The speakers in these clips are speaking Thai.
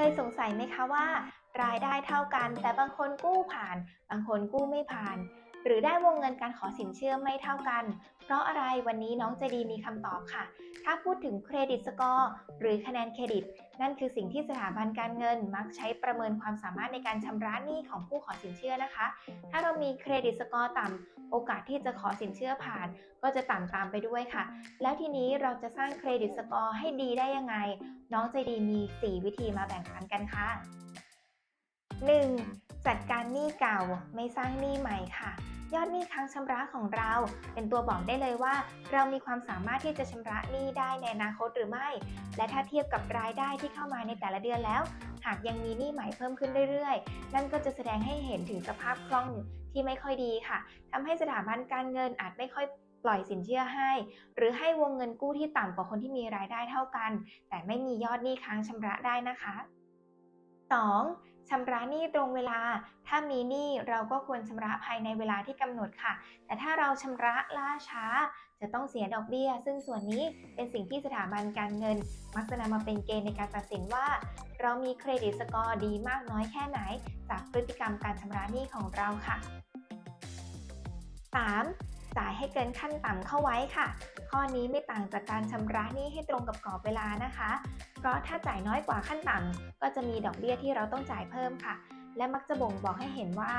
เคยสงสัยไหมคะว่า รายได้เท่ากัน แต่บางคนกู้ผ่าน บางคนกู้ไม่ผ่าน หรือได้วงเงินการขอสินเชื่อไม่เท่ากัน เพราะอะไรวันนี้น้องใจดีมีคำตอบค่ะ ถ้าพูดถึงเครดิตสกอร์หรือคะแนนเครดิต นั่นคือสิ่งที่สถาบันการเงินมักใช้ประเมินความสามารถในการชำระหนี้ของผู้ขอสินเชื่อนะคะ ถ้าเรามีเครดิตสกอร์ต่ำโอกาสที่จะขอสินเชื่อผ่าน ก็จะต่ำตามไปด้วยค่ะ แล้วทีนี้เราจะสร้างเครดิตสกอร์ให้ดีได้ยังไง น้องใจดีมี 4 วิธีมาแบ่งปันกันค่ะ 1. จัดการหนี้เก่าไม่สร้างหนี้ใหม่ค่ะ ยอดหนี้ค้างชำระของเรา เป็นตัวบอกได้เลยว่า เรามีความสามารถที่จะชำระหนี้ได้ในอนาคตหรือไม่ และถ้าเทียบกับรายได้ที่เข้ามาในแต่ละเดือนแล้ว หากยังมีหนี้ใหม่เพิ่มขึ้นเรื่อยๆ นั่นก็จะแสดงให้เห็นถึงสภาพคล่องที่ไม่ค่อยดีค่ะทำให้สถาบันการเงินอาจไม่ค่อยปล่อยสินเชื่อให้ หรือให้วงเงินกู้ที่ต่ำกว่าคนที่มีรายได้เท่ากัน แต่ไม่มียอดหนี้ค้างชำระได้นะคะ 2. ชำระหนี้ตรงเวลา ถ้ามีหนี้เราก็ควรชำระภายในเวลาที่กำหนดค่ะ แต่ถ้าเราชำระล่าช้า จะต้องเสียดอกเบี้ย ซึ่งส่วนนี้เป็นสิ่งที่สถาบันการเงิน มักจะนำมาเป็นเกณฑ์ในการตัดสินว่า เรามีเครดิตสกอร์ดีมากน้อยแค่ไหน จากพฤติกรรมการชำระหนี้ของเราค่ะ 3. จ่ายให้เกินขั้นต่ำเข้าไว้ค่ะ ข้อนี้ไม่ต่างจากการชำระหนี้ให้ตรงกับกรอบเวลานะคะ เพราะถ้าจ่ายน้อยกว่าขั้นต่ำก็จะมีดอกเบี้ยที่เราต้องจ่ายเพิ่มค่ะ และมักจะบ่งบอกให้เห็นว่า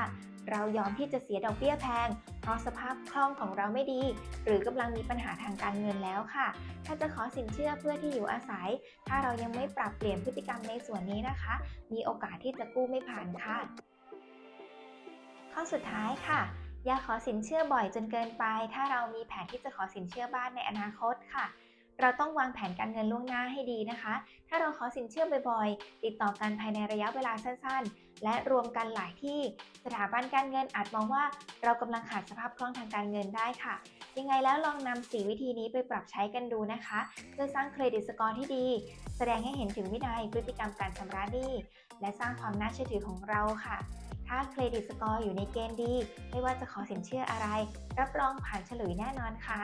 เรายอมที่จะเสียดอกเบี้ยแพง เพราะสภาพคล่องของเราไม่ดี หรือกำลังมีปัญหาทางการเงินแล้วค่ะ ถ้าจะขอสินเชื่อเพื่อที่อยู่อาศัย ถ้าเรายังไม่ปรับเปลี่ยนพฤติกรรมในส่วนนี้นะคะ มีโอกาสที่จะกู้ไม่ผ่านค่ะ ข้อสุดท้ายค่ะ อย่าขอสินเชื่อบ่อยจนเกินไป ถ้าเรามีแผนที่จะขอสินเชื่อบ้านในอนาคตค่ะ เราต้องวางแผนการเงินล่วงหน้าให้ดีนะคะ ถ้าเราขอสินเชื่อบ่อยๆ ติดต่อกันภายในระยะเวลาสั้นๆ และรวมกันหลายที่ สถาบันการเงินอาจมองว่า เรากำลังขาดสภาพคล่องทางการเงินได้ค่ะ ยังไงแล้วลองนำ4วิธีนี้ไปปรับใช้กันดูนะคะ เพื่อสร้างเครดิตสกอร์ที่ดี แสดงให้เห็นถึงวินัยพฤติกรรมการชำระหนี้และสร้างความน่าเชื่อถือของเราค่ะ ถ้าเครดิตสกอร์อยู่ในเกณฑ์ดี ไม่ว่าจะขอสินเชื่ออะไร รับรองผ่านฉลุยแน่นอนค่ะ